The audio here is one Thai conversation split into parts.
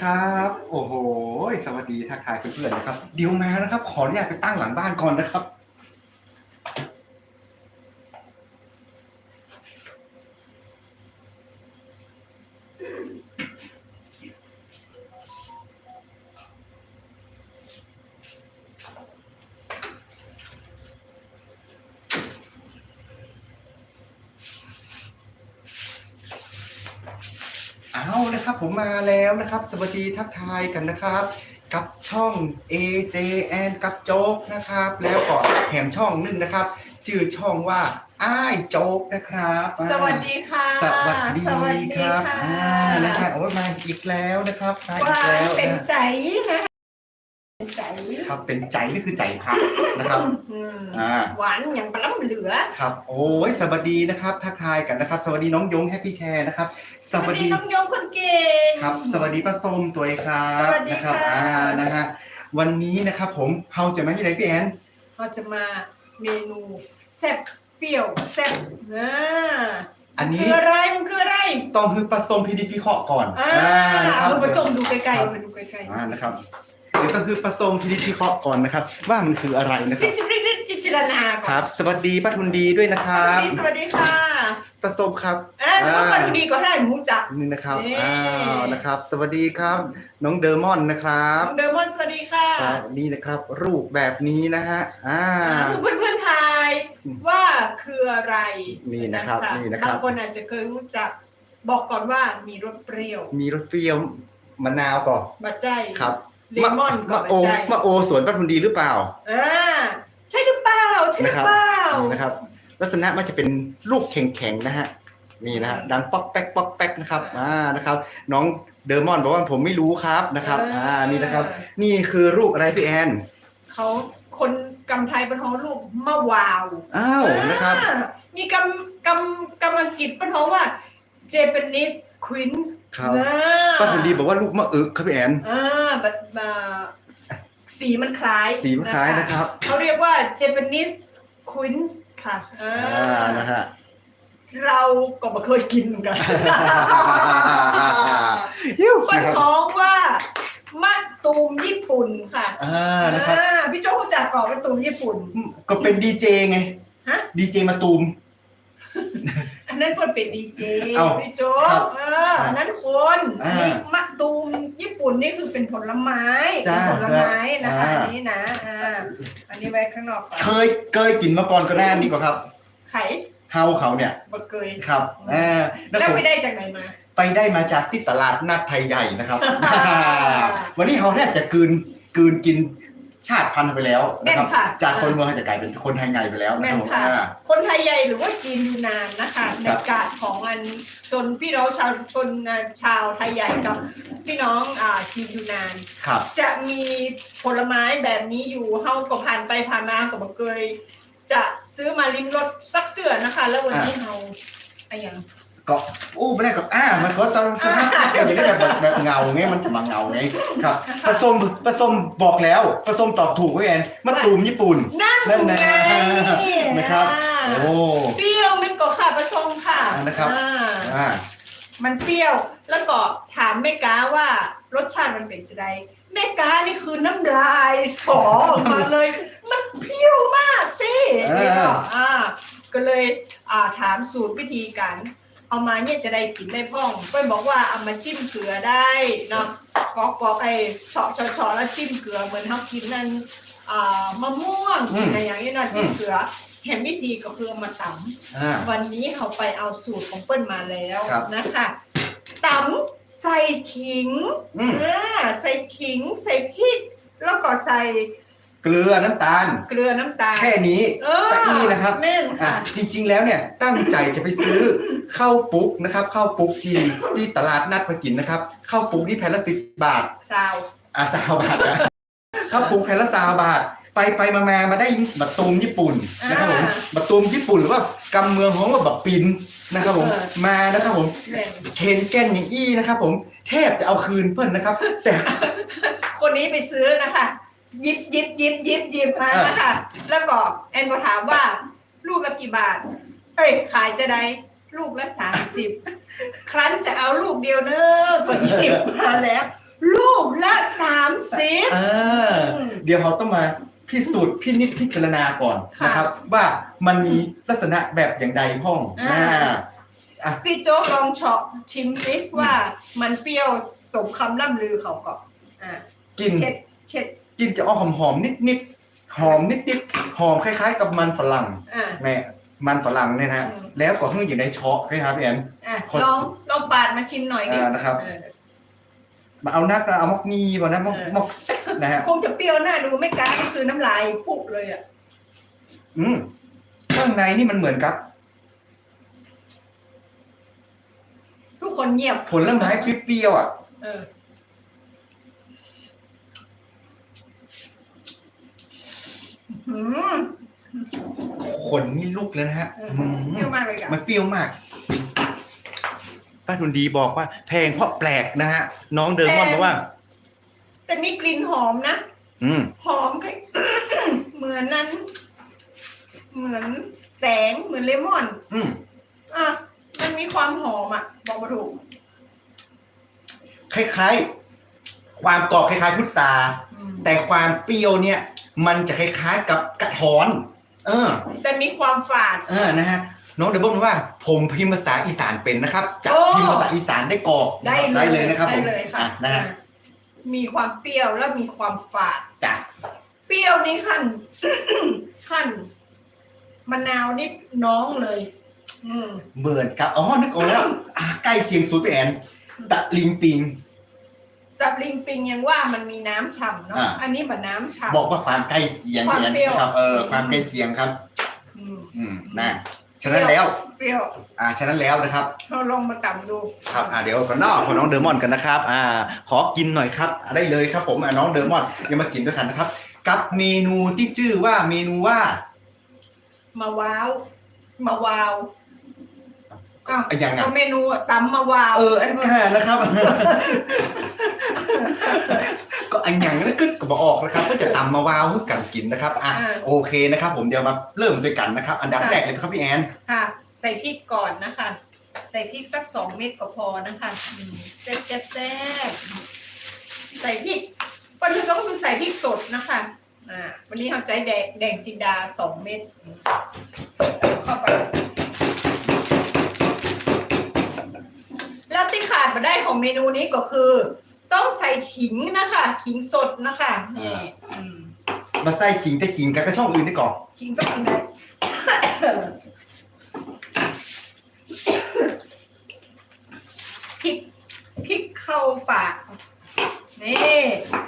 ครับ โอ้โห สวัสดีทักทายเพื่อนๆนะครับ เดี๋ยวมานะครับ ขออนุญาตไปตั้งหลังบ้านก่อนนะครับ เอานะครับผมมาแล้ว นะครับ สวัสดีทักทายกันนะครับ กับช่อง AJN กับโจ๊กนะครับ แล้วก็แถมช่องหนึงนะครับชื่อช่องว่าอ้ายโจ๊กนะครับสวัสดีค่ะ สวัสดีสวัสดีครับค่ะอ่านะครับโอ้ยมาอีกแล้วนะครับมาอีว่ากแล้วเป็นนะใจนะคะ เป็นใจครับเป็นใจนี่คือใจพักนะครับอืมอ่าหวานอย่างปลาล้ำเหลือครับ โอ้ยสวัสดีนะครับทักทายกันนะครับ สวัสดีน้องยงแฮปปี้แชร์นะครับสวัสดีน้องโยงคนเก่ง ครับ สวัสดีป้าส้มตัวเองครับสวัสดีนะครับค่ะ อ่านะฮะวันนี้นะครับผมเฮาจะมาที่ไหนพี่แอนเราจะมาเมนูแซ่บเปรี้ยวแซ่บนะอันนี้คืออะไรมันคืออะไรต้องคือป้าส้มพีดีพีเคาะก่อนอ่านะครับเอามาจมดูไกลครับๆมาดูไกลอ่านะครับ เดี๋ยวต้องคือป้าส้มพีดีพีเคาะก่อนนะครับ ว่ามันคืออะไรนะๆครัพิบจิตรจิตรนาก่อนครับ สวัสดีป้าทุนดีด้วยนะครับ สวัสดีค่ะป้าส้มครับอ่าแล้วก็มาดูดีก็ได้หมูจับนี่นะครับนี่อ้าวนะครับ สวัสดีครับ น้องเดอร์มอนนะครับน้องเดอร์มอนสวัสดีค่ะครับนี่นะครับรูปแบบนี้นะฮะอ่า คือเพื่อนๆทายว่าคืออะไรนี่นะครับนี่นะครับ บางคนอาจจะเคยรู้จัก บอกก่อนว่ามีรสเปรี้ยวมีรสเปรี้ยวมะนาวก่อน บัดใจครับ เลมอนก็มะบัโอดใจมะโอสวนป้าทุนดีหรือเปล่าอ่าใช่หรือเปล่าใช่หรือเปล่านี่นะครับ ลักษณะมันจะเป็นลูกแข็งๆนะฮะนี่นะฮะดังป๊อกแป๊กป๊อกแป๊กนะครับอ่านะครับ น้องเดอร์มอนบอกว่าผมไม่รู้ครับนะครับอ่านี่นะครับ นี่คือลูกอะไรพี่แอนเขาคนกำไทยเป็นเขาลูกมะวาวอ้าวนะครับ อ่ามีกำกำกำอังกฤษเป็นเขาว่า Japanese Queens ครับนะป้าทุนดีบอกว่าลูกมะอึกครับพี่แอนอ่าแบบอ่าสีมันคล้ายสีมันคล้ายนะครับ เขาเรียกว่า Japanese Queens ค่ะอ่าอ่านะฮะเราก็ไม่เคยกินเหมือนกันยิ้วคนนะครับท้องว่ามะตูมญี่ปุ่นค่ะอ่านะครับอ่าพี่โจ้รู้จักก่อนมะตูมญี่ปุ่น ก็เป็นดีเจไง ฮะดีเจมาตูมอั นนั้นคนเป็นดีเจเอ้าพี่โจ้ครับเอออันนั้นคนอ่าอันนี้มะตูมญี่ปุ่นนี่คือเป็นผลไม้จ้าเป็นผลไม้นะคะอ่า อันนี้นะอ่าอันนี้ไว้ข้างนอกก่อนเคยเคยกินมาก่อนก็ได้นี่กว่าครับไข่เฮาเขาเนี่ยบะเกยครับอ่าแล้วแล้วผมไปได้จากไหนมา ไปได้มาจากที่ตลาดนัดไทยใหญ่นะครับ วันนี้เขาแทบจะกลืนกลืนกิน ชาติพันธุ์ไปแล้วนะครับ แม่นค่ะ จากคนเมืองจะกลายเป็นคนไทยใหญ่ไปแล้วนะแม่ครับผมนค่ะ อ่า คนไทยใหญ่หรือว่าจีนยูนานนะคะในครับกาดของอันจนพี่น้องชาวชนชาวไทยใหญ่กับพี่น้องอ่าจีนยูนาน ครับ จะมีผลไม้แบบนี้อยู่เฮาก็ผ่านไปผ่านมาก็บ่เคย จะซื้อมาลิ้มรสสักเตือนนะคะ แล้ววันนี้เฮาอะไรอย่าง ก็อู้ไม่ได้กับอ่ามันก็ตอนตอนนั้นก็จะได้แบบแบบแบบเงาไงมันจะมาเงาไงครับผสมผสมบอกแล้วผสมตอบถูกไว้แอนมะตูมญี่ปุ่นนั่นนั่นนะไงนะครับอ่าโอ้เปรี้ยวไม่ก็ค่ะผสมค่ะนะครับอ่าอ่ามันเปรี้ยวแล้วก็ถามแม่ก้าว่ารสชาติมันเป็นจะไดแม่ก้านี่คือน้ำลายสอออกมาเลย มันเปรี้ยวมากพี่อ่านี่ก็อ่าก็เลยอ่าถามสูตรวิธีการ เอามาเนี่ยจะได้กินได้พ่องเป้ยบอกว่าเอามาจิ้มเกลือได้เนาะกอกกอกไอ้เฉาะเฉาะเฉาะแล้วจิ้มเกลือเหมือนเขากินนั่นอ่ามะม่วงอืมอะไรอย่างนี้เนาะจิ้มอืมเกลือเห็นวิธีก็คือเอามาตำอ่าวันนี้เขาไปเอาสูตรของเปิ้ลมาแล้วครับ นะคะตำใส่ขิง อืม อ่าใส่ขิงใส่พริก แล้วก็ใส่ เกลือน้ำตาล เกลือน้ำตาลแค่นี้เออตะอี้นะครับแม่นอะค่ะ จริง ๆ แล้วเนี่ยตั้งใจจะไปซื้อข้าวปุ๊กนะครับข้าวปุ๊กที่ที่ตลาดนัดมากินนะครับข้าวปุ๊กนี่แผ่นละสิบบาท สาวอะสาวบาทนะ ข้าวปุ๊กแผ่นละสาวบาท ไปไปมามามาได้บัตตูมญี่ปุ่นนะครับผมบัตตูมญี่ปุ่นหรือว่ากำเมืองของว่าบักปินนะครับผมมานะครับผมแม่นเคนแก่นอย่างอี้นะครับผมแทบจะเอาคืนเพื่อนนะครับ แต่คนนี้ไปซื้อนะคะห ยิบหยิบหยิบหยิบหยิบมานะคะแล้วก็แอนก็ถามว่า ลูกละกี่บาท เอ้ยขายจะได้ลูกละสามสิบครั้นจะเอาลูกเดียวเนอะก็หยิบมาแล้ว ลูกละสามสิบอ่าเดี๋ยวเราต้องมาพิสูจน์พินิจพิจารณาก่อนค่ะนะครับ ว่ามันมีลักษณะแบบอย่างใดพ้องอ่าอ่าพี่โจ๊กลองเฉาะชิมสิว่ามันเปรี้ยวสมคำล่ำลือเขาก่อนอะกินเช็ดเช็ด กินจะออกหอมหอมนิดนิดๆหอมนิดนิดๆหอมคล้าย ๆ กับมันฝรั่งอะแม่มันฝรั่งเนี่ยนะฮะอืม แล้วก็เพิ่งอยู่ในช็อกนะครับพี่แอน อะคนลองลองปาดมาชิมหน่อยดิอ่านะครับ เออ มาเอานักนะเอามอกงีบ่นะมอกเออ มอกเซ็ตนะฮะคงจะเปรี้ยวหน้าดูไม่กล้าก็คือน้ำลายพุกเลยอะอืมข้างในนี่มันเหมือนกับ ทุกคนเงียบผลไม้เปรี้ยวๆอะ เออ อืมขนนี่ลุกเลยนะฮะเอออืมเปรี้ยวมากเลยอะมันเปรี้ยวมากป้าทุนดีบอกว่า แพงเพราะแปลกนะฮะ น้องเดิมมอนบอกว่า แต่มีกลิ่นหอมนะ อืม หอมคล้าย เหมือนนั้น เหมือนแสงเหมือนเลมอน อืม อะ มันมีความหอมอะ บอกมาถูก คล้ายๆ ความกรอบคล้ายๆพุทราอืมแต่ความเปรี้ยวเนี่ย มันจะคล้ายๆกับกระท้อน เออ แต่มีความฝาด เออนะฮะน้องเดบบอกว่าผมพิมพ์ภาษาอีสานเป็นนะครับจะโอ้พิมพ์ภาษาอีสานได้กรอบได้ได้เลยนะครับผได้มเลยค่ะ อะนะฮะอะมีความเปรี้ยวและมีความฝาด จ้ะเปรี้ยวนี่ขั้น ขั้นมะนาวนี่น้องเลย อืมเหมือนกับอ๋อนึกออกแล้วอะใกล้เคียงสุดไปแอนตะลิงปิง จับลิงปิงยังว่ามันมีน้ำฉ่ำเนาะ อ่า อันนี้แบบน้ำฉ่ำ บอกว่าความใกล้เคียงความแอนเปรี้ยวครับ เออ ความใกล้เคียงครับ อืมอืมนะฉะนั้นแล้ว เปรี้ยวอ่าฉะนั้นแล้วนะครับ เราลองมากำดูครับอ่าเดี๋ยวขอนอกของน้องเดอร์มอนกันนะครับ อ่า ขอกินหน่อยครับอ่าได้เลยครับ ผมอ่าน้องเดอร์มอนยังมากินด้วยกันนะครับ กับเมนูที่ชื่อว่าเมนูว่า มาว้าว มาวาว อ้าวอะยังอะเอาเมนูอะตำมาวาวเออไอ้แค่นะครับ ก็อันยังนั่นก็ก็บอกออกนะครับ ก็จะตำมาวาวให้กันกินนะครับอะโอเคนะครับ ผมเดี๋ยวมาเริ่มด้วยกันนะครับ อันดับแรกเลยครับพี่แอนค่ะ ใส่พริกก่อนนะคะ ใส่พริกสักสองเม็ดก็พอนะคะอืมแซ่บแซ่บแซ่บใส่พริกวันนี้ก็คือใส่พริกสดนะคะอ่าวันนี้เราใจแดงแดงจินดาสองเม็ดเข้าไป แล้วที่ขาด มาได้ของเมนูนี้ก็คือ ต้องใส่ขิงนะคะขิงสดนะคะนี่อืมมาใส่ขิงแต่ขิงกันก็ช่องอื่นได้ก่อนขิงก็กินได้พริกพริกเข้าปากนี่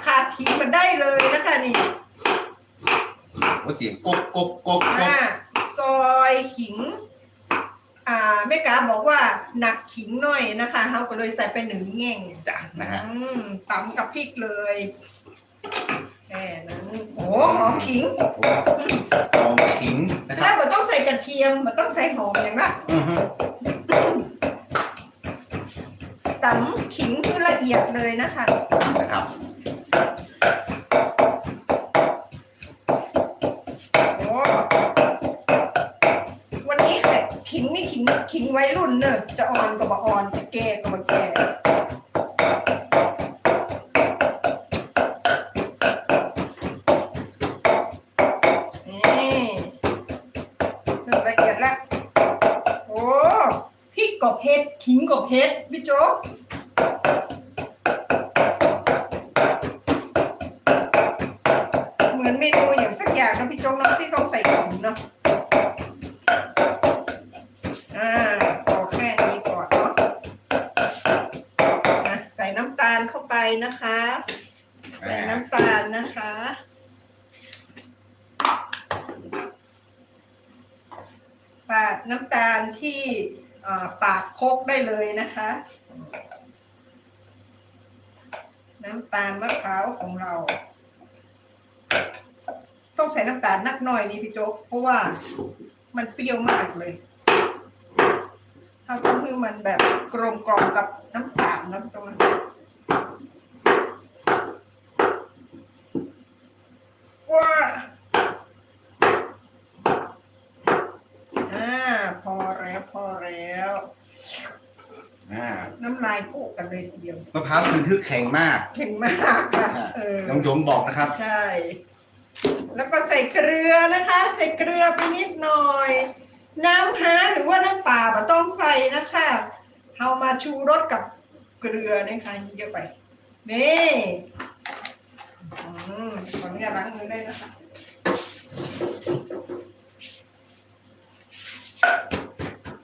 ขาดขิงมันได้เลยนะคะนี่ ว่าเสียงกกกกกกกอ่าซอยขิง อ่าแม่กาบอกว่าหนักขิงหน่อยนะคะเขาก็เลยใส่ไปหนึ่งแง่งจ้ะนะฮะอืมตำกับพริกเลยแค่นั้นโอ้หอมขิงหอมขิงนะคแล้รัวบมันต้องใส่กระเทียมมันต้องใส่หอมอย่างนั้นอือฮึตำขิงคือละเอียดเลยนะคะนะครับ โอ้วันนี้แขกขิงนี่ขิ งขิงไว้รุ่นเนอะจะอ่อนก็บ่อ่อนจะแก่ก็บ่แก่นี่เริ่มละเอียดแล้วโอ้พริกกับเพชรขิงกับเพชรพี่โจ๊กเหมือนเมนูอย่างสักอย่างนะพี่โจ๊กเนาะที่ต้องใส่ขิงเนาะ นะคะ ใส่น้ำตาลนะคะ ปาดน้ำตาลที่เอ่อปากโคกได้เลยนะคะ น้ำตาลมะพร้าวของเรา ต้องใส่น้ำตาลนักหน่อยนี่พี่โจ๊กเพราะว่ามันเปรี้ยวมากเลยเราต้องให้มันแบบกลมกล่อมกับน้ำตาลนะตรงนั้น ว้าอ่าพอแล้วพอแล้ว อ่าน้ำลายพุกันเลยทีเดียวมะพร้าวคืนทึกแข็งมากเก่งมากค่ะเออ น้องโยมบอกนะครับ ใช่ แล้วก็ใส่เกลือนะคะ ใส่เกลือไปนิดหน่อย น้ำฮาหรือว่าน้ำปลาไม่ต้องใส่นะคะเอามาชูรสกับเกลือนะคะเยอะไปนี่อืมข ออนุญาตล้างมือได้วยนะคะ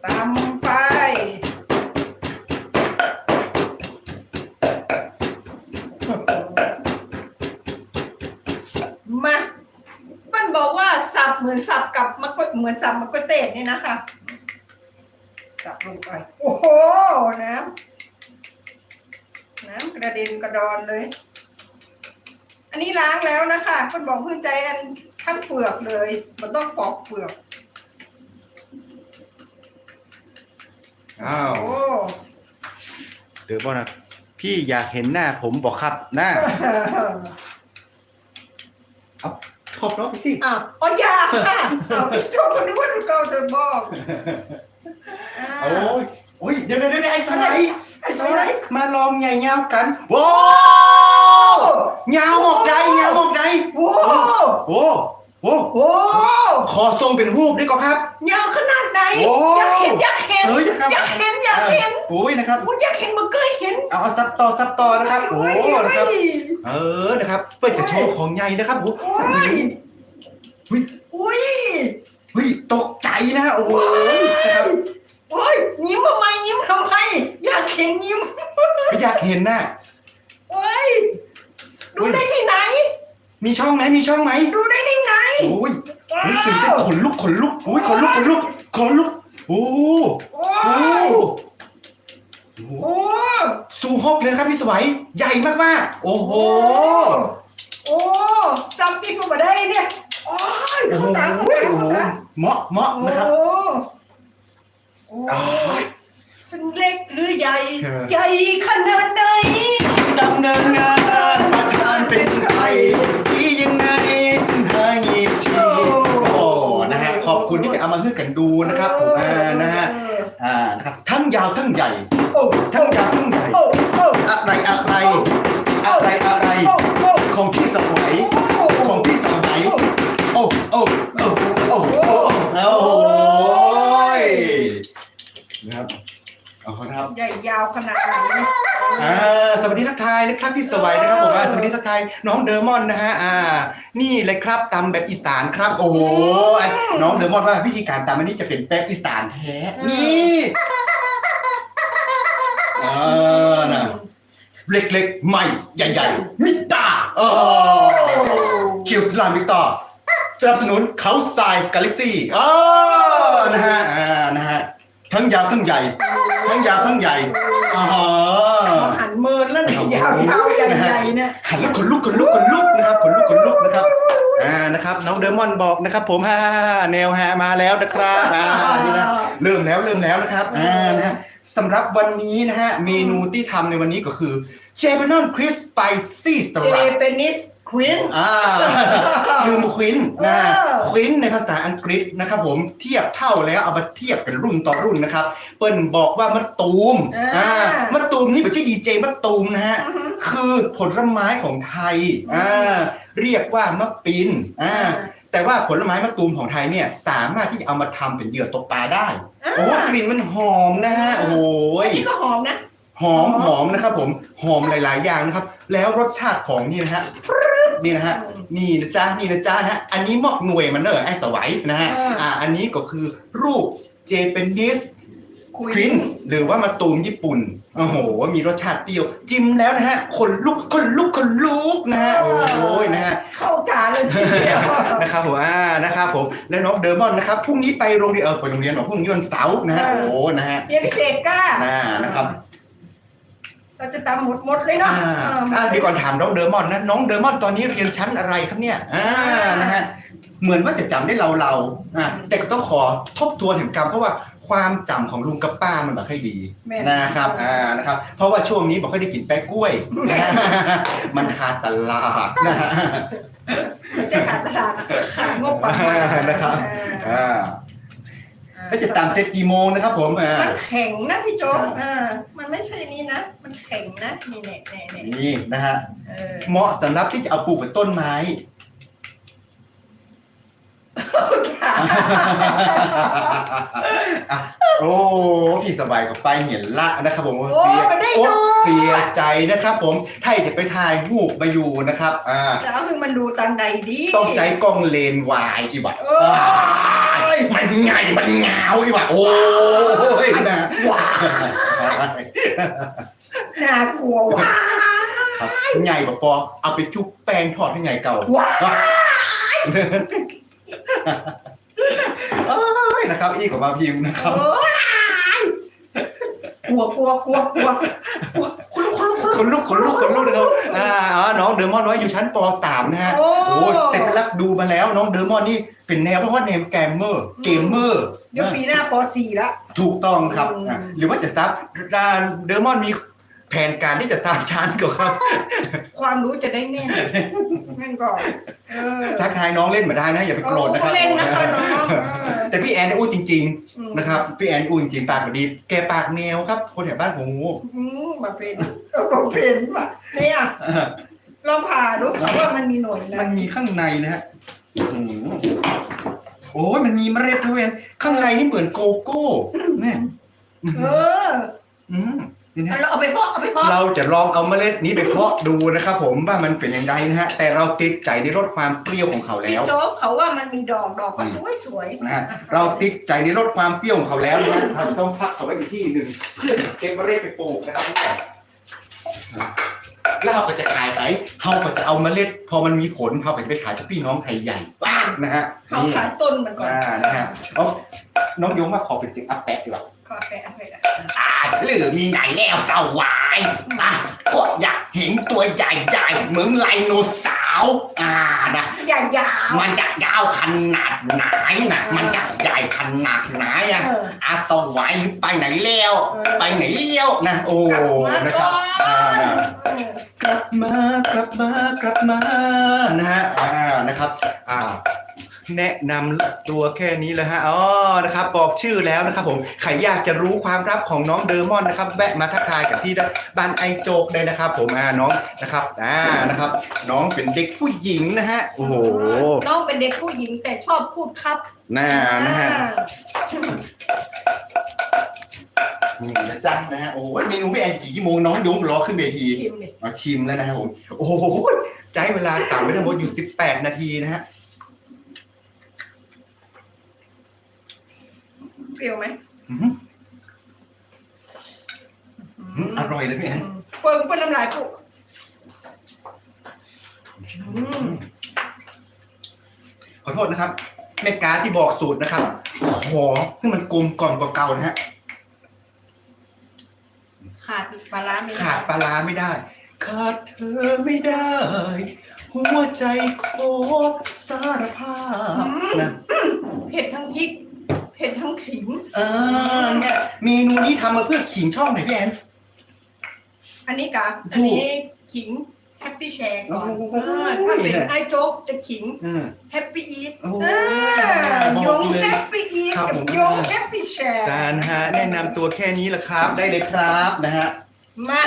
ตำไปมามันบอกว่าสับเหมือนสับกับมะกดเหมือนสับมะกรูดเทศนี่นะคะ สับลงไป โอ้โห น้ำน้ำกระเด็นกระดอนเลย อันนี้ล้างแล้วนะคะคนบอกพื้นใจอันทั้งเปลือกเลยมันต้องปอกเปลือกอ้าวโอ้เดี๋ยวบอกนะพี่อยากเห็นหน้าผมบอกครับหน้าชอบเนาะพี่สิอ้าวอ๋อยาค่ะเอาพี่ชมคนนึกว่าหนูเกาจะบอกอ่าโอ้ยโอ้ยเดี๋ยวเดี๋ยวเดี๋ยวไอ้สไลด์ไอ้สวยไหนมาลองใหญ่เงากันโว้ เงาหมกใดเงาหมกใดโอ้โอ้โอ้โอ้ขอทรงเป็นรูปได้ก็ครับยาวขนาดไหนโอ้อยากเห็นอยากเห็นเฮ้ยอยากครับอยากเห็นอยากเห็นโอ้ยนะครับโอ้อยากเห็นมันเคยเห็นเอาเอาซับต่อซับต่อนะครับโอ้โอ้ยนะครับโอ้ยเออนะครับเปิดจะโชว์ของใหญ่นะครับโอ้โอ้ยหุ้ยอุ้ยเฮ้ยตกใจนะโอ้โหนะครับโอ้ยยิ้มทำไมยิ้มทำไมอยากเห็นยิ้มไม่อยากเห็นน่ะโอ้ย ดูได้ที่ไหน มีช่องไหมมีช่องไหมดูได้ที่ไหนโอ้ยเฮ้ยตื่นเต้นขนลุกขนลุกโอ้ยขนลุกขนลุกขนลุกโอ้โหโอ้โอ้ยโหโอ้สูฮกเลยนะครับพี่สวัยใหญ่มากๆ โอ้โห โอ้ซัมกินมาได้เนี่ยโอ้ยโอ้โหเข้าตาเข้าโอ้ตาโหเข้าตาเหมาะเหมาะนะครับโอ้โอ้อ้าวเป็นเล็กหรือใหญ่เออใหญ่ขนาดไหน ดำเนินงานประธานเป็นใครที่ยังไงถึงหาหยิบชีโอ้นะฮะขอบคุณที่จะเอามาให้กันดูนะครับผมอ่านะฮะอ่านะครับทั้งยาวทั้งใหญ่โอ้ทั้งยาวทั้งใหญ่โอ้อะไรอะไรอะไรอะไรของพี่สวัยของพี่สวัยโอ้โอ้โอ้โอ้โอ้โอ้ยนะครับ เอาครับ ใหญ่ยาวขนาดไหนเนี่ยอ่าสวัสดีทักทายนะครับพี่สวัยนะครับผมอ่าสวัสดีทักทายน้องเดอร์มอนนะฮะอ่า นี่เลยครับตำแบบอีสานครับ โอ้โหไอ้น้องเดอร์มอนว่าวิธีการตำอันนี้จะเป็นแบบอีสานแท้นี่เออนะเล็กๆใหม่ใหญ่ๆมิตาเออคิวสลามวิกตอร์สนับสนุนเขาทรายกาแล็กซี่เออนะฮะอ่านะฮะ ทั้งยาวทั้งใหญ่ ทั้งยาวทั้งใหญ่อ๋อหันเมินแล้วเนี่ยยาวยาวใหญ่ใหญ่ๆเนี่ยหันแล้วขนลุกขนลุกขนลุกนะครับขนลุกขนลุกนะครับอ่านะครับ น้องเดอร์มอนบอกนะครับ ผมฮ่าแนวฮามาแล้วนะครับอ่านี่นะเริ่มแล้วเริ่มแล้วนะครับอ่านะฮะสำหรับวันนี้นะฮะเมนูที่ทำในวันนี้ก็คือเจเปนอนคริสไปซี่สเจลัดเปนิส ควิน อ่าลืมควินนะเออ ควินในภาษาอังกฤษนะครับผมเทียบเท่าแล้วเอามาเทียบกันรุ่นต่อรุ่นนะครับ เปิ้ลบอกว่ามะตูมอ่ามะตูมนี่ไม่ใช่ดีเจมะตูมนะฮะอือฮึคือผลไม้ของไทยอ่าเรียกว่ามะปินอ่าแต่ว่าผลไม้มะตูมของไทยเนี่ยสามารถที่จะเอามาทำเป็นเหยื่อตกปลาได้อ่าโอ้กลิ่นมันหอมนะฮะโอ้ย นี่ก็หอมนะ หอมหอมนะครับผมหอมหลาย ๆ อย่างนะครับ แล้วรสชาติของนี่นะฮะปรึ๊ดนี่นะฮะนี่นะจ๊ะนี่นะจ๊ะนะฮะอันนี้มอกหน่วยมันเนอะไอ้สวัยนะฮะอ่าอ่าอันนี้ก็คือรูปเจแปนิสควินส์หรือว่ามาตูมญี่ปุ่นโอ้โห มีรสชาติเปรี้ยว จิ้มแล้วนะฮะคนลุกคนลุกคนลุกนะฮะโอ้ยนะฮะเข้าตาเลยทีเดียวนะครับผมอ่านะครับผมและน้องเดอร์มอนนะครับพรุ่งนี้ไปโรงเรียนเออไปโรงเรียนเหรอพรุ่งนี้วันเสาร์นะฮะโอ้นะฮะเรียนพิเศษก้าอ่านะครับ เราจะตามหมดหมดเลยเนาะอ่าเอออ่าเดี๋ยวก่อนถามน้องเดอร์มอนนะน้องเดอร์มอนตอนนี้เรียนชั้นอะไรครับเนี่ยอ่านะฮะเหมือนว่าจะจำได้เราเราๆอ่าแต่ก็ต้องขอทบทวนถึงกรรมเพราะว่าความจำของลุงกับป้ามันแบบค่อยดีแม่นะครับอ่านะครับเพราะว่าช่วงนี้บอกค่อยได้กินแป้กล้วยนะฮะมันขาดตลาดนะฮะไม่จะขาดตลาดขาดงบประมาณนะครับอ่าอ่า แล้วจะตามเสร็จกี่โมงนะครับผมอ่ามันแข็งนะพี่โจ๊กอ่าอ่ามันไม่ใช่นี้นะ มันแข็งนะนี่แน่แน่แน่นี่นะฮะเออ เหมาะสำหรับที่จะเอาปลูกกับต้นไม้ อะโอ้พี่สบายกับไปเห็นละนะครับผมโอ้เสียมันได้โอ้ดูเสียใจนะครับ ผมถ้าจะไปถ่ายรูปมาอยู่นะครับอ่าจะเอาคือมันดูตันใดดีต้องใจกล้องเลนส์วายอีบัดโอ้ยมันไงมันเงาอีบัดโอ้ยนะว้าน่ากลัวว่ะครับไงบอกปอเอาไปจุ๊บแป้งทอดให้ไงเก่าว้า เอ้ยนะครับ อีกของมาพิมพ์นะครับโอ้ยกลัวกลัวกลัวกลัวกลัวคุณลูกคุณลูกคนลุกคนลุกคนลุกนะครับอ่าอ๋อน้องเดอร์มอนน้อยอยู่ชั้นป .3 นะฮะโอ้ โอ้ยแต่ไปรับดูมาแล้วน้องเดอร์มอนนี่เป็นแนวเพราะว่าแนวเกมเมอร์เกมเมอร์เดี๋ยวปีหน้าป .4 ละ ถูกต้องครับอืม อะหรือว่าจะซับเดอร์มอนมี แผนการที่จะสร้างชั้นกับครับความรู้จะได้แน่นแม่นก่อนเออทักทายน้องเล่นมาได้นะอย่าไปโกรธนะครับเขาเล่นนะคะน้องเออแต่พี่แอนอู้จริงอืมๆนะครับพี่แอนอู้จริงๆปากดีแกปากแมวครับ คนแถวบ้านผมงูอืมมาเป็นเออมาเป็นว่ะเนี่ยลองผ่าดูค่ะว่ามันมีหน่วยนะมันมีข้างในนะฮะอื้อหือโอ้ยมันมีเมล็ดด้วยข้างในนี่เหมือนโกโก้เนี่ยอื้อเอหืออ อืม นี่นะเราเอาไปเพาะเอาไปเพาะเราจะลองเอาเมล็ดนี้ไปเพาะดูนะครับผมว่ามันเป็นอย่างไรนะฮะ แต่เราติดใจในรสความเปรี้ยวของเขาพี่แล้วโจ๊กเขาว่ามันมีดอกดอกก็สวยสวยนะฮะเราติดใจในรสความเปรี้ยวของเขาแล้วนะฮะเราต้องพักเขาไว้อีกที่หนึ่งเพื่อเก็บเมล็ดไปปลูกนะครับแล้วเราก็จะขายไปเขาก็จะเอาเมล็ด พอมันมีผลเขาก็จะไปขายกับพี่น้องไทยใหญ่บ้างนะฮะเขานี่ขายต้นมันก่อนอ่านะฮะ น้องน้องโยมมาขอเป็นเสียงอัปแปะดีกว่าก็แปะไปละอ่าหรือมีไหนแล้วสวายอะก็อยากเห็นตัวใหญ่ๆเหมือนไลโนเสาร์อ่านะอย่ายาวมันจะยาวขนาดไหนนะมันจะใหญ่ขนาดไหนอะเอออาสวายไปไหนเลี้ยวเออไปไหนเลี้ยวนะโอ้นะครับอ่าเออกลับมากลับมากลับมานะฮะอ่านะครับ อ่า แนะนำตัวแค่นี้เลยฮะอ๋อนะครับบอกชื่อแล้วนะครับผมใครอยากจะรู้ความลับของน้องเดอร์มอนนะครับแวะมาทักทายกับที่บ้านไอโจกเลยนะครับ ผมอ่าน้องนะครับอ่านะครับ น้องเป็นเด็กผู้หญิงนะฮะโอ้โหน้องเป็นเด็กผู้หญิงแต่ชอบพูดครับน่านะฮะอ่านี่นะจ๊ะนะฮะโอ้ยเมนูพี่แอนกี่โมงน้องยงรอขึ้นเวทีชิมดิมาชิมแล้วนะครับผมโอ้โหใจเวลาต่ำไปทั้งหมดอยู่ 18 นาทีนะฮะ เปรี้ยวไหมอื้อหืออืมอร่อยเลยพี่แอนเปิงเป็นน้ำลายปุ๊บอืมขอโทษนะครับแม่การดที่บอกสูตรนะครับ ขอให้มันกลมกล่อมกว่าเก่านะฮะ ขาดปลาร้าไม่ได้ขาดปลาร้าไม่ได้ ขาดเธอไม่ได้ หัวใจขอสารภาพนะ เผ็ดทั้งพริกเผ็ดทั้งขิง เออเนี่ยเมนูนี้ทำมาเพื่อขิงช่องไหนพี่แอน อันนี้กะถูกอันนี้ขิงแฮปปี้แชร์ก่อนโอ้โหอ่าถ้าเป็นไอโจ๊กจะขิงอืม แฮปปี้อีทโอ้ยบอกงเลยแฮปปี้อีทครับกับผมยงแฮปปี้แชร์ จานฮะแนะนำตัวแค่นี้ละครับ ได้เลยครับนะฮะมา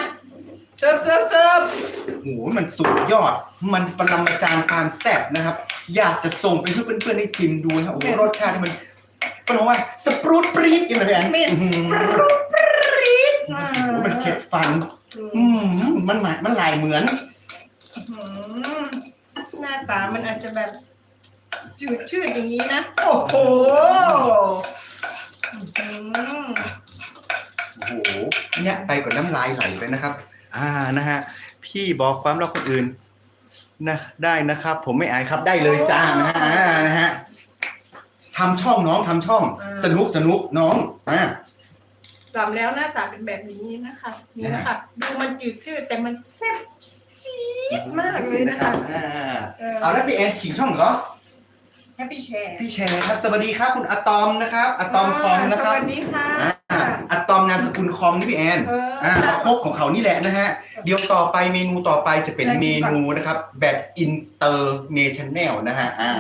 เสิร์ฟเสิร์ฟเสิร์ฟโอ้โหมันสุดยอด มันปรมาจารย์ความแซ่บนะครับ อยากจะส่งไปให้เพื่อนๆได้ชิมดูนะโอ้โหรสชาติมัน ก็ร้องว่าสปรูตปรี๊ดยังไงพี่แอนเม็นอื้อหือปรุดปรี๊ดโอ้โหมันเข็ดฟัน อือืมมมันหมายมันลายเหมือนอืมหน้าตามันอาจจะแบบจืดชืดอย่างนี้นะ โอ้โหอืมโอ้โหเนี่ยไปกับน้ำลายไหลไปนะครับ อ่านะฮะพี่บอกความรักคนอื่นนะได้นะครับ ผมไม่อายครับได้เลยจ้านะฮะอ่านะฮะ ทำช่องน้องทำช่องสนุกสนุกน้องอ่าจำแล้วหน้าตาเป็นแบบนี้นะคะ นี่นะคะ ดูมันจืดชืดแต่มันแซ่บจี๊ดมากเลยนะคะ อ่าเออ เอาแล้วพี่แอนขิงช่องเหรอแฮปปี้แชร์พี่แชร์ครับสวัสดีครับ คุณอะตอมนะครับอะตอมคอมนะสครับวัสดีค่ะ อ่าอะตอมนามสกุลคอมนี่พี่แอน เอออ่าเอาครบของเขานี่แหละนะฮะ เดี๋ยวต่อไปเมนูต่อไปจะเป็นเมนูนะครับ แบบอินเตอร์เนชั่นแนลนะฮะอ่า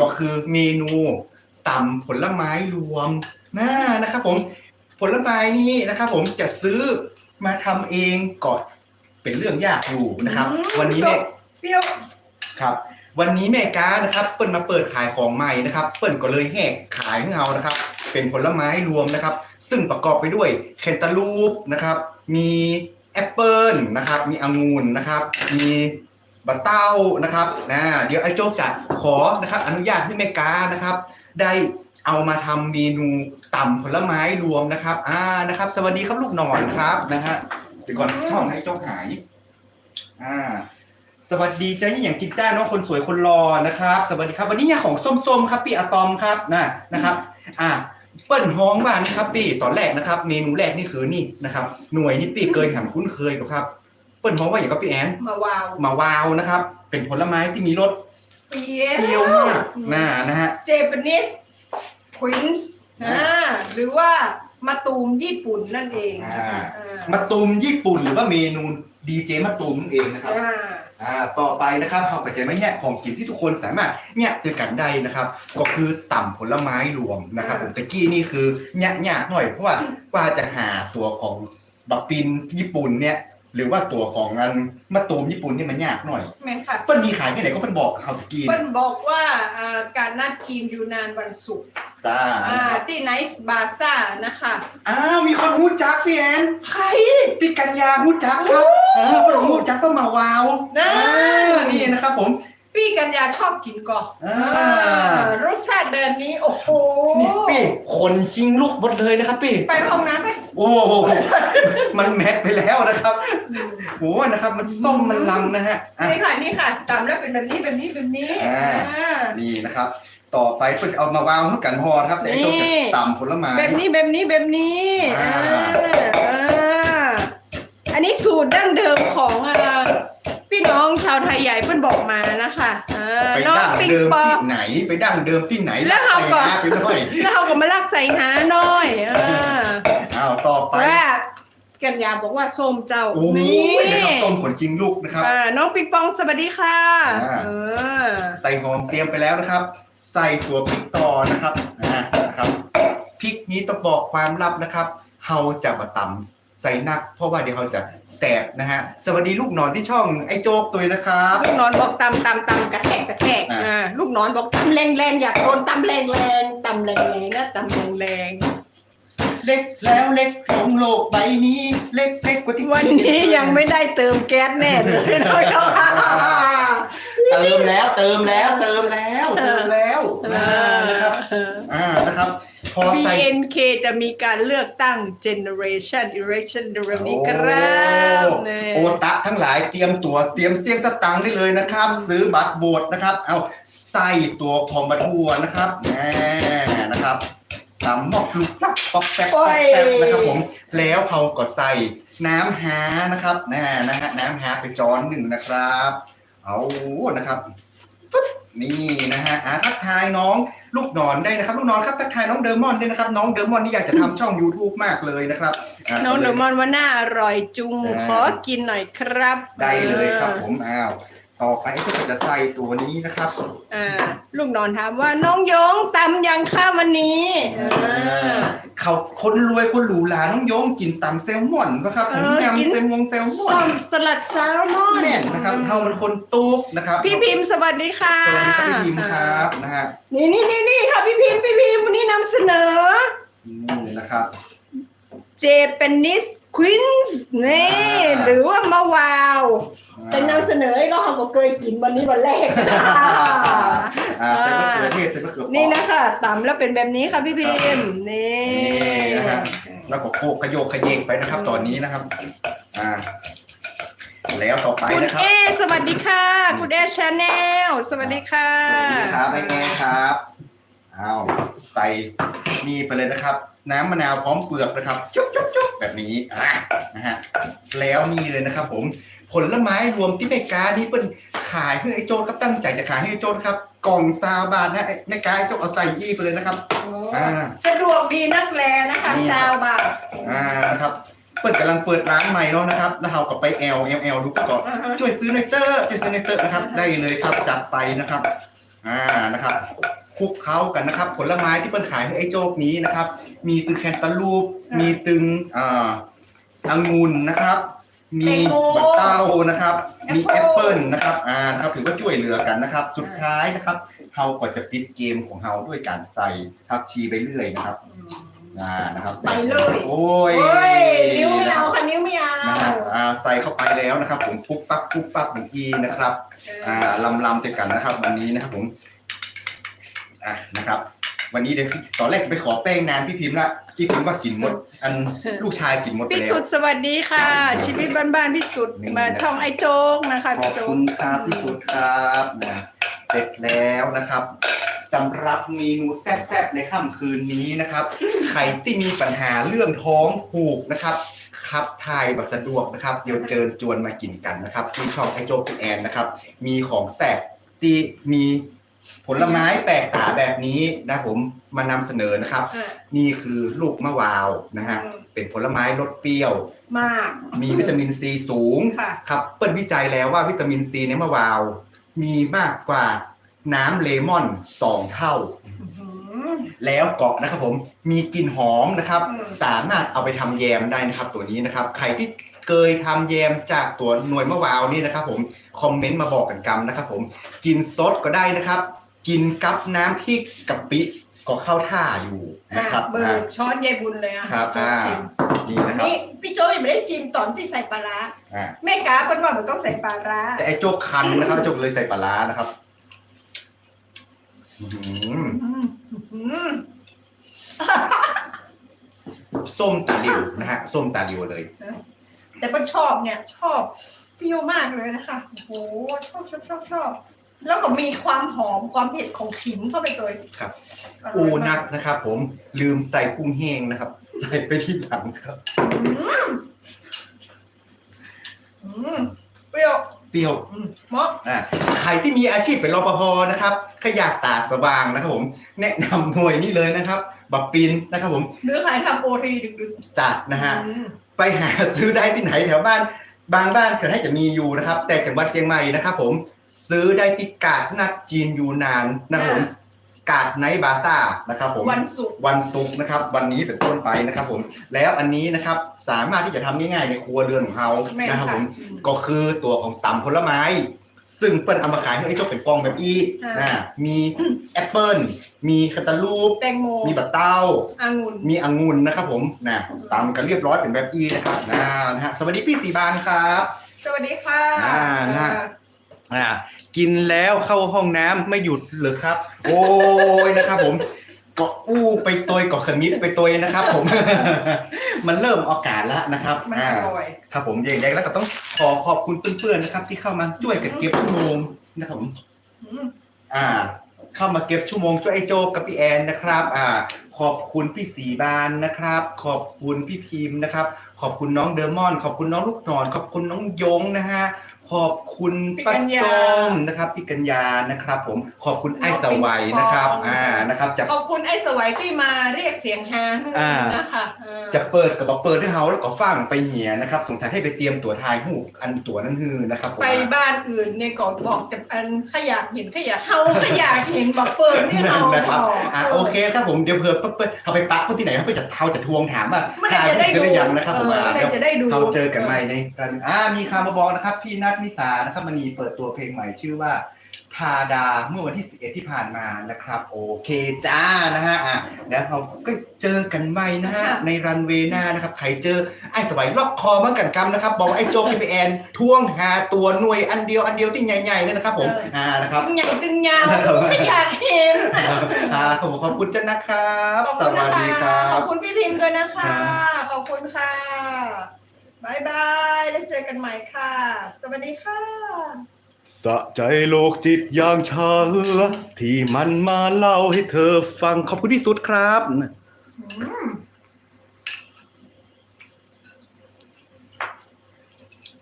ก็คือเมนู ตำผลไม้รวมนะนะครับผมผลไม้นี้นะครับผมจะซื้อมาทำเองก็เป็นเรื่องยากอยู่นะครับ อืมวันนี้เนี่ย เปรี้ยว ครับวันนี้แม่ก้านะครับเปิ้ลมาเปิดขายของใหม่นะครับ เปิ้ลก็เลยแหกขายให้เรานะครับ เป็นผลไม้รวมนะครับ ซึ่งประกอบไปด้วยแคนตาลูปนะครับ มีแอปเปิลนะครับ มีองุ่นนะครับ มีบัตเต้านะครับนะเดี๋ยวไอ้โจ๊กจะขอนะครับ อนุญาตให้แม่ก้านะครับ ได้เอามาทำเมนูต่ำผลไม้รวมนะครับ อ่านะครับ สวัสดีครับลูกหนอนครับนะฮะเดี๋ยวก่อนช่องให้โจ๊กหาย อ่า สวัสดีจ้าอย่างกินจ้าน้องคนสวยคนรอนะครับ สวัสดีครับ วันนี้เนี่ยของส้มๆครับพี่อะตอมครับนะนะครับ อ่าเปิ้ลฮ้องว่านี่ครับพี่ตอนแรกนะครับ เมนูแรกนี่คือนี่นะครับ หน่วยนี่พี่เคยหันคุ้นเคยกับครับ เปิ้ลฮ้องว่าอย่างกับพี่แอนมาวาวมาวาวนะครับ เป็นผลไม้ที่มีรส เปรี้ยวเปรี้ยวมากน่านะฮะ เจแปนิสควีนส์อ่าหรือว่ามาตูมญี่ปุ่นนั่นเองอ่าอ่ามาตูมญี่ปุ่นหรือว่าเมนูดีเจมาตูมนั่นเองนะครับ อ่า อ่าต่อไปนะครับเราก็จะไม่แยกของกินที่ทุกคนสามารถแยกด้วยกันได้นะครับ ก็คือต่ำผลไม้รวมนะครับผมตะกี้นี่คือแยกยากหน่อยเพราะว่าว่าจะหาตัวของบักปินญี่ปุ่นเนี่ย หรือว่าตัวของอันมะตูมญี่ปุ่นนี่มันยากหน่อยแม่นค่ะเปิ้ลมีขายที่ไหนก็เปิ้ลบอกเขาตะกี้เปิ้ลบอกว่าอ่าการนัดทีมอยู่นานวันศุกร์จ้าอ่าที่ไนซ์บาซ่านะคะอ้าวมีคนฮู้จักพี่แอนใครพี่กัญญาฮู้จักครับเออเปิ้ลฮู้จักก็มาวาวนะอ่านี่นะครับผม พี่กัญญาชอบกินก่อนอ่าอ่า รสชาติแบบนี้ โอ้โห นี่พี่คนชิงลูกหมดเลยนะครับพี่ ไปห้องน้ำไหมโอ้โห มันแมทไปแล้วนะครับโอ้นะครับ มันส้มมันลำนะฮะอะ นี่ค่ะนี่ค่ะตามแล้วเป็นแบบนี้แบบนี้แบบนี้อ่า อ่า นี่นะครับ ต่อไปเพิ่งเอามาวางเท่ากันพอครับแต่ไอ้ตัวนี่จะต่ำผลไม้ แบบนี้แบบนี้แบบนี้อ่าอ่าอันนี้สูตรดั้งเดิมของอ่าพี่น้องชาว ไทยใหญ่เพิ่นบอกมานะคะอ่าไปน้องดั้งปิงเดิมปอที่ไหน ไปดั้งเดิมที่ไหนแล้วเขาก็ใส่หน้ไปด้วยแล้วเขาก็มาลักใส่หาหน่อยอ่าอ้าวต่อไปว่ากัญญาบอกว่าส้มเจ้าโอ้ยนะครับส้มขนชิงลูกนะครับ อ่าน้องปิงปองสวัสดีค่ะอ่า เออใส่หอมเตรียมไปแล้วนะครับ ใส่ตัวพริกต่อนะครับอ่านะครับพริกนี้ต้องบอกความลับนะครับเฮาจะมาตำใส่นัก เพราะว่าเดี๋ยวเขาจะ แสบนะฮะ สวัสดีลูกหนอนที่ช่องไอ้โจ๊กตัวนะครับ ลูกนอนบอกตำตำตำกระแทกกระแทกอ่าอ่าลูกนอนบอกตำแรงแรงอยากโดนตำแรงแรงตำแรงแรงนะตำแรงแรงเล็กแล้วเล็กลงโลกใบนี้ เล็กเล็กกว่าที่วันนี้ยังไม่ได้เติมแก๊สแน่เลยเติมแล้วเติมแล้วเติมแล้วเติมแล้วอ่านะครับ อ่านะครับ พอใส่ BNK จะมีการเลือกตั้ง Generation Election เร็วๆนี้ครับโอ้นี่โอตะทั้งหลายเตรียมตัวเตรียมเสียงสตังค์ได้เลยนะครับ ซื้อบัตรโบวตนะครับ เอาใส่ตัวของบัตรทัวร์นะครับแน่นะครับตำมอกลุกลักป๊อกแป๊กป๊อกแป๊กนะครับผมแล้วเขาก็ใส่น้ำฮานะครับแน่นะฮะน้ำฮาไปจอนหนึ่งนะครับ เอานะครับฟึ๊บ นี่นะฮะอะทักทายน้องลูกหนอนได้นะครับ ลูกหนอนครับทักทายน้องเดอร์มอนด้วยนะครับ น้องเดอร์มอนนี่อยากจะทำช่อง YouTube มากเลยนะครับะน้องเดมอนว่าน่าอร่อยจุงอ่าขอกินหน่อยครับได้เลยครับผมอ้าว ต่อไปก็จะใส่ตัวนี้นะครับอ่าลูกนอนถามว่าน้องยงตำยังข้าววันนี้อ่าเขาคนรวยคนหรูหราน้องโยงกินตำแซลมอนนะครับผมเออกินยำแซลมอนแซลมอส้นมสลัดแซลมอนแม่นนะครับเฮามันคนตุ๊กนะครับพี่พิมพ์สวัสดีค่ะสวัสดีครับพี่พิมพ์ครับนะฮะนี่นี่นี่นี่ค่ะพี่พิมพ์พี่พิมพ์วันนี้นำเสนอนี่นะครับ เจแปนิส ควินส์นี่อ่าหรือว่ามะวาวแต่นำเสนอให้ก็เขาก็เคยกินวันนี้วันแรกอ่าใส่มะเขือเทศใส่มะเขือเปราะนี่นะคะตำแล้วเป็นแบบนี้ค่ะพี่พิมพ์นี่นี่นะฮะแล้วก็โคกขยโยกขยเยกไปนะครับ ตอนนี้นะครับ อ่า แล้วต่อไปคุณนะครับเอสวัสดีค่ะ คุณเอชาแนลสวัสดีค่ะสวัสดีครับไอ้แอร์ครับ เอาใส่นี่ไปเลยนะครับ น้ำมะนาวพร้อมเปลือกนะครับจุ๊บจุ๊บจุ๊บแบบนี้อะนะฮะแล้วนี่เลยนะครับ ผมผลไม้รวมที่แม่กานี่เป็นขายเพื่อไอ้โจทย์ครับตั้งใจจะขายให้ไอ้โจทย์ครับ กล่องซาวบาทนะไอ้แม่กาไอ้โจทย์เอาใส่อี้ไปเลยนะครับอ่าสะดวกดีนักแลนะคะนี่ซาวบาทอ่านะครับเปิดกำลังเปิดร้านใหม่เนาะนะครับ แล้วเราก็ไปแอลแอลแอลดูก่อนอ่าฮะช่วยซื้อในเตอร์ช่วยซื้อในเตอร์นะครับ ได้เลยครับจัดไปนะครับ อ่านะครับ คลุกเคล้ากันนะครับ ผลไม้ที่เปิ้นขายให้ไอ้โจ๊กนี้นะครับ มีตึงแคนตาลูป มีตึงอ่าองุ่นนะครับ มีบัตเต้านะครับ มีแอปเปิลนะครับอ่านะครับถือว่าช่วยเหลือกันนะครับ สุดท้ายนะครับเฮาก็จะปิดเกมของเฮาด้วยการใส่ผักชีไปเรื่อยนะครับอ่านะครับไปเลยโอ้ยโอ้ยนิ้วไม่เอาค่ะนิ้วไม่เอานะฮะอ่าใส่เข้าไปแล้วนะครับ ผมปุ๊บปั๊บปุ๊บปั๊บอย่างอีนะครับ อ่าลำลำเจอกันนะครับ วันนี้นะครับผม อะนะครับ วันนี้เดี๋ยวตอนแรกไปขอแป้งนานพี่พิมพ์ละพี่พิมพ์ว่ากินหมด อันลูกชายกินหมดไปพี่แล้สุวดสวัสดีค่ะ ชีวิตบ้านๆพี่สุดนี่มานะครับท่องไอ้โจ๊กนะคะขอพี่บโจ๊คุก ณครับพี่สุดครับนะเสร็จแล้วนะครับสำหรับเมนูแซ่บๆในค่ำคืนนี้นะครับ ใครที่มีปัญหาเรื่องท้องผูกนะครับขับถ่ายบัสะดวกนะครับ เดี๋ยวเจิญจวนมากินกันนะครับที่ช่องไอโจ๊กพี่แอนนะครับ มีของแซ่บที่มี ผลไม้แปลกตาแบบนี้นะผมมานำเสนอนะครับอะนี่คือลูกมะวาวนะฮะอืมเป็นผลไม้รสเปรี้ยว มากมีวิตามินซีสูง ค่ะ ครับเปิ้ลวิจัยแล้วว่าวิตามินซีในมะวาว มีมากกว่าน้ำเลมอน 2 เท่า อื้อหือ แล้วเกาะนะครับผมมีกลิ่นหอมนะครับ อืม สามารถเอาไปทำแยมได้นะครับ ตัวนี้นะครับ ใครที่เคยทำแยมจากตัวหน่วยมะวาวนี่นะครับ ผมคอมเมนต์มาบอกกันกำนะครับ ผมกินซดก็ได้นะครับ กินกับน้ำพริกกะปิก็เข้าท่าอยู่นะครับเบิอ่าร์ช้อนยายบุญเลยอะครับโจ๊กอ่าชิมนี่นะครับนี่พี่โจ้ยังไม่ได้ชิมตอนที่ใส่ปลาร้าอ่าแม่กาเป็นว่ามันต้องใส่ปลาร้าแต่ไอ้โจ๊กคันนะครับโจ๊กเลยใส่ปลาร้านะครับอื้อหืออืมอืมส้มตาลิวนะฮะส้มตาลิวเลย แต่เป็นชอบเนี่ย ชอบเปรี้ยวมากเลยนะคะโอ้โหชอบชอบชอบชอบ แล้วก็มีความหอมความเผ็ดของขิงเข้าไปเลยครับอร่อูอยนัมากนะครับ ผมลืมใส่กุ้งแห้งนะครับ ใส่ไปที่หลังครับอืมอืมเปรี้ยวเปรี้ยวอืมเหมาะอ่าใครที่มีอาชีพเป็นรปภนะครับขยากตาสว่างนะครับผม แนะนำหน่วยนี้เลยนะครับ บักปินนะครับผมหรือขายทำโอทีดึกจัดๆนะฮะอืมไปหาซื้อได้ที่ไหนแถวบ้าน บางบ้านเคยให้จะมีอยู่นะครับ แต่จังหวัดเชียงใหม่นะครับผม ซื้อได้ที่กาดนัดจีนยูนานนะครับผมกาดไนท์บาซ่านะครับผมวันศุกร์วันศุกร์นะครับ วันนี้เป็นต้นไปนะครับผมแล้วอันนี้นะครับสามารถที่จะทำง่ายๆในครัวเรือนของเขาแม่นนะครับค่ะผมอืมก็คือตัวของตำผลไม้ ซึ่งเปิ้ลเอามาขายให้ไอ้เจ้าเป็นกล่องแบบอีอ่านะมีแอปเปิลมีคาตาลูปแตงโมมีบัตเต้าองุ่นมีองุ่นนะครับผมนะตำกันเรียบร้อยเป็นแบบอีนะครับนะนะฮะสวัสดีพี่สีบานครับ สวัสดีค่ะอ่าน่ะอ่า กินแล้วเข้าห้องน้ำไม่หยุดเลยครับ โอ้ยนะครับ ผมก็อู้ไปตวยก็ขมิบไปตวยนะครับ ผม มันเริ่มออกาศแล้วนะครับมันอ่า อร่อย ครับผมอย่างแรกแล้วก็ต้องขอขอบคุณเพื่อนๆนะครับ ที่เข้ามาช่วยกันเก็บชั่วโมงนะครับผม อืมอ่า เข้ามาเก็บชั่วโมงช่วยไอ้โจกับพี่แอนนะครับ อ่า ขอบคุณพี่สีบานนะครับ ขอบคุณพี่พิมพ์นะครับ ขอบคุณน้องเดอร์มอน ขอบคุณน้องลูกนอน ขอบคุณน้องยงนะฮะ ขอบคุณป้าส้มนะครับพี่กัญญานะครับ ผมขอบคุณไอ้สวัยนะครับอ่านะครับจะขอบคุณไอ้สวัยที่มาเรียกเสียงฮาอ่านะคะเออจะเปิดกับบอกเปิดให้เฮาแล้วก็ฟังไปเหียนะครับสงสัยให้ไปเตรียมตัวทายหูอันตัวนั่นคือนะครับผมไปบ้านอื่นเนี่ยก็บอกจะอันขยากเห็นขยะเฮาขยากเห็นบอกเปิดเนี่ยนั่เฮานนะครับบอกอะโอเคครับผมเดี๋ยวเผื่อเปิ้ลเอาไปปักคนที่ไหนเขาไปจะเฮาจะทวงถามว่าเมื่อไหร่ทายจะได้เสร็จหดูรือยังนะครับผมเอออะเมื่อไหร่เดี๋ยวจะได้ดูเราเจอกันใหม่ในกันอ่ามีข่าวมาบอกนะครับพี่นัทนิสานะครับมันมีเปิดตัวเพลงใหม่ชื่อว่าทาดาเมื่อวันที่ 11 ที่ผ่านมานะครับ โอเคจ้านะฮะอะแล้วเราก็เจอกันใหม่นะฮะในรันเวย์หน้านะครับ ใครเจอไอ้สบายล็อกคอมากันกำนะครับ บอกว่าไอ้โจ๊กพี่แอนทวงหาตัวหน่วยอันเดียวอันเดียวที่ใหญ่ๆเนี่ยนะครับ ผมอ่านะครับตึงใหญ่ตึงยาวครับขยากเห็นอ่าขอบคุณขอบคุณเจ้านะครับขอบสคุณวันะสดีคคะรัขอบบคุณพี่พิมพ์ด้วยนะคะครับขอบคุณค่ะ บายบายแล้วเจอกันใหม่ค่ะ สวัสดีค่ะ สะใจโลกจิตอย่างฉันที่มันมาเล่าให้เธอฟังขอบคุณที่สุดครับ